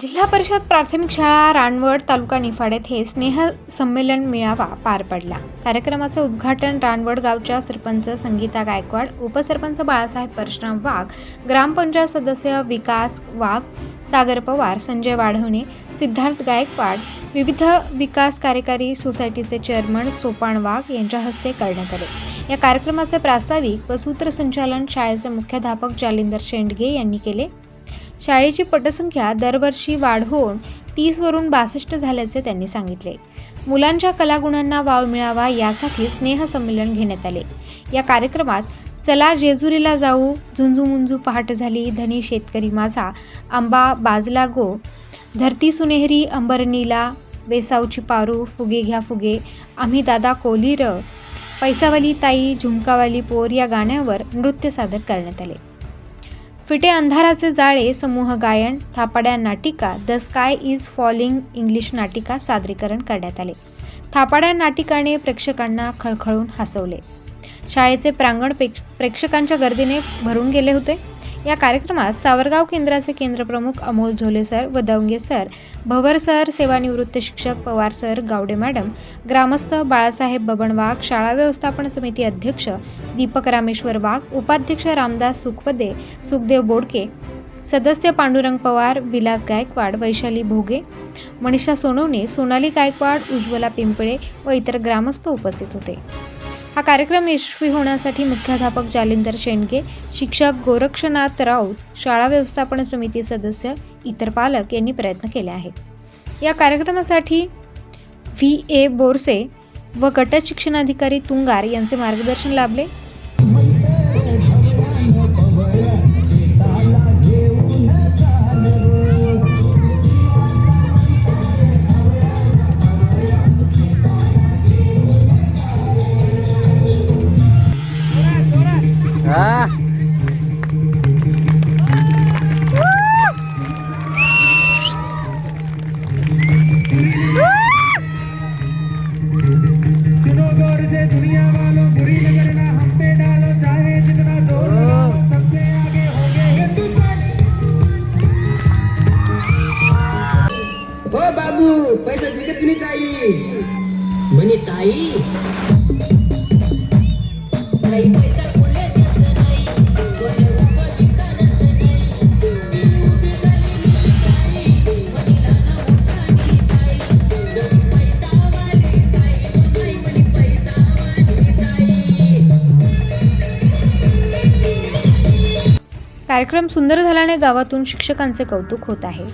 जिल्हा परिषद प्राथमिक शाळा रानवड तालुका निफाड येथे स्नेह संमेलन मेळावा पार पडला. कार्यक्रमाचे उद्घाटन रानवड गावच्या सरपंच संगीता गायकवाड उपसरपंच बाळासाहेब परशुराम वाघ ग्रामपंचायत सदस्य विकास वाघ सागर पवार संजय वाढवणे सिद्धार्थ गायकवाड विविध विकास कार्यकारी सोसायटीचे चेअरमन सोपान वाघ यांच्या हस्ते करण्यात आले. या कार्यक्रमाचे प्रास्ताविक व सूत्रसंचालन शाळेचे मुख्याध्यापक जालिंदर शेंडगे यांनी केले. शाळेची पटसंख्या दरवर्षी वाढ होऊन तीसवरून बासष्ट झाल्याचे त्यांनी सांगितले. मुलांच्या कलागुणांना वाव मिळावा यासाठी स्नेहसंमेलन घेण्यात आले. या कार्यक्रमात चला जेजुरीला जाऊ झुंजूमुंजू पहाट झाली धनी शेतकरी माझा आंबा बाजला गो धरती सुनेहरी अंबरनीला वेसावची पारू फुगे घ्या फुगे आम्ही दादा कोलीर पैसावाली ताई झुमकावाली पोर या गाण्यावर नृत्य सादर करण्यात आले. फिटे अंधाराचे जाळे समूह गायन थापाड्या नाटिका the sky is falling English नाटिका सादरीकरण करण्यात आले. थापाड्या नाटिकाने प्रेक्षकांना खळखळून हसवले. शाळेचे प्रांगण प्रेक्षकांच्या गर्दीने भरून गेले होते. या कार्यक्रमात सावरगाव केंद्राचे केंद्रप्रमुख अमोल झोले सर व दवंगे सर भवर सर सेवानिवृत्त शिक्षक पवार सर गावडे मॅडम ग्रामस्थ बाळासाहेब बबन वाघ शाळा व्यवस्थापन समिती अध्यक्ष दीपक रामेश्वर वाघ उपाध्यक्ष रामदास सुखपदे सुखदेव बोडके सदस्य पांडुरंग पवार विलास गायकवाड वैशाली भोगे मनीषा सोनवणे सोनाली गायकवाड उज्ज्वला पिंपळे व इतर ग्रामस्थ उपस्थित होते. हा कार्यक्रम यशस्वी होण्यासाठी मुख्याध्यापक जालिंदर शेंडगे शिक्षक गोरक्षनाथ राऊत शाळा व्यवस्थापन समिती सदस्य इतर पालक यांनी प्रयत्न केले आहेत. या कार्यक्रमासाठी व्ही. ए. बोरसे व गट शिक्षणाधिकारी तुंगार यांचे मार्गदर्शन लाभले. बाबू पैसा दिले तुम्ही ताई? म्हणे ताई. ताई पैसा कार्यक्रम सुंदर झाल्याने गावातून शिक्षकांचे कौतुक होत आहे.